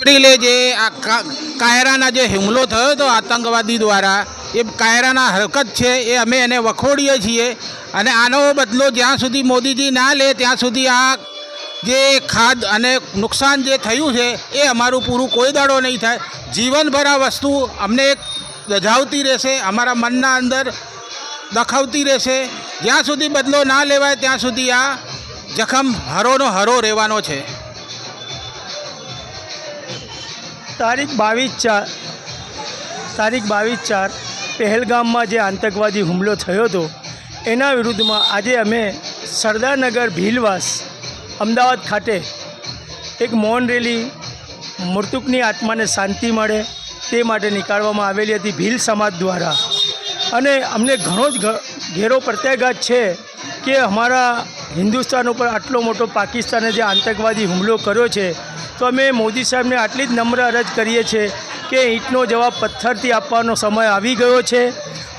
એપ્રિલે જે આ કાયરાના જે હુમલો થયો હતો આતંકવાદી દ્વારા, એ કાયરાના હરકત છે, એ અમે એને વખોડીએ છીએ. અને આનો બદલો જ્યાં સુધી મોદીજી ના લે, ત્યાં સુધી આ જે ખાદ અને નુકસાન જે થયું છે, એ અમારું પૂરું કોઈ દાડો નહીં થાય. જીવનભર આ વસ્તુ અમને એક દજાવતી રહેશે, અમારા મનના અંદર દખાવતી રહેશે. જ્યાં સુધી બદલો ના લેવાય, ત્યાં સુધી આ જખમ હરોનો હરો રહેવાનો છે. તારીખ બાવીસ ચાર, તારીખ બાવીસ ચાર, પહેલગામમાં જે આતંકવાદી હુમલો થયો હતો, એના વિરુદ્ધમાં આજે અમે સરદારનગર ભીલવાસ, અમદાવાદ ખાતે એક મૌન રેલી, મૃતકની આત્માને શાંતિ મળે તે માટે નીકાળવામાં આવેલી હતી ભીલ સમાજ દ્વારા. અને અમને ઘણો જ ઘેરો પ્રત્યાઘાત છે કે અમારા હિન્દુસ્તાન ઉપર આટલો મોટો પાકિસ્તાને જે આતંકવાદી હુમલો કર્યો છે, તો અમે મોદી સાહેબને આટલી જ નમ્ર અરજ કરીએ છીએ કે ઈંટનો જવાબ પથ્થરથી આપવાનો સમય આવી ગયો છે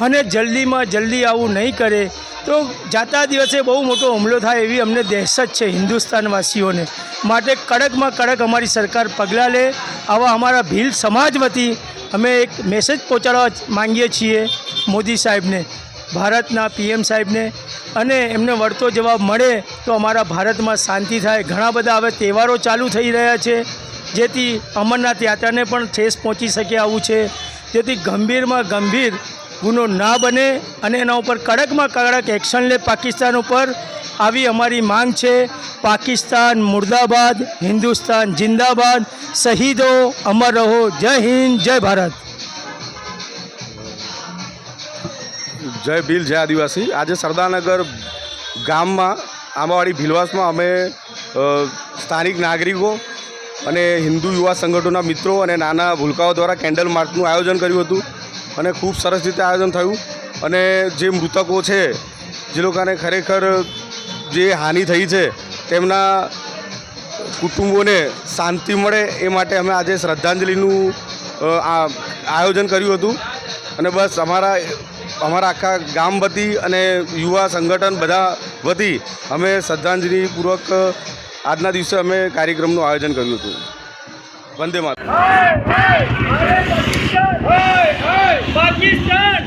અને જલ્દીમાં જલ્દી આવું નહીં કરે, તો જાતા દિવસે બહુ મોટો હુમલો થાય એવી અમને દહેશત છે હિન્દુસ્તાનવાસીઓને. માટે કડકમાં કડક અમારી સરકાર પગલાં લે, આવા અમારા ભીલ સમાજ વતી અમે એક મેસેજ પહોંચાડવા માંગીએ છીએ મોદી સાહેબને. ભારતના પીએમ સાહેબને અને એમને વળતો જવાબ મળે તો અમારા ભારતમાં શાંતિ થાય. ઘણા બધા હવે તહેવારો ચાલુ થઈ રહ્યા છે, જેથી અમરનાથ યાત્રાને પણ ઠેસ પહોંચી શકે આવું છે. જેથી ગંભીરમાં ગંભીર ગુનો ના બને અને એના ઉપર કડકમાં કડક એક્શન લે પાકિસ્તાન ઉપર આવી અમારી માંગ છે. પાકિસ્તાન મુર્દાબાદ, હિન્દુસ્તાન જિંદાબાદ, શહીદો અમર રહો. જય હિન્દ, જય ભારત. જય ભીલ, જય આદિવાસી. આજે સરદારનગર ગામમાં, આંબાવાડી ભીલવાસમાં અમે સ્થાનિક નાગરિકો અને હિન્દુ યુવા સંગઠનોના મિત્રો અને નાના ભૂલકાઓ દ્વારા કેન્ડલ માર્ચનું આયોજન કર્યું હતું અને ખૂબ સરસ રીતે આયોજન થયું. અને જે મૃતકો છે, જે લોકોને ખરેખર જે હાનિ થઈ છે, તેમના કુટુંબોને શાંતિ મળે એ માટે અમે આજે શ્રદ્ધાંજલિનું આયોજન કર્યું હતું. અને બસ અમારા અમારા આખા ગામ વતી અને યુવા સંગઠન બધા વતી અમે શ્રદ્ધાંજલિપૂર્વક આજના દિવસે અમે કાર્યક્રમનું આયોજન કર્યું હતું. વંદે માતરમ પાકિસ્તાન!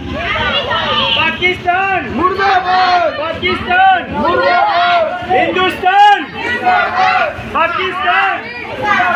પાકિસ્તાન! મુર્દાબાદ! પાકિસ્તાન! મુર્દાબાદ! હિન્દુસ્તાન! પાકિસ્તાન અરે પાકિસ્તાન અરે પાકિસ્તાન!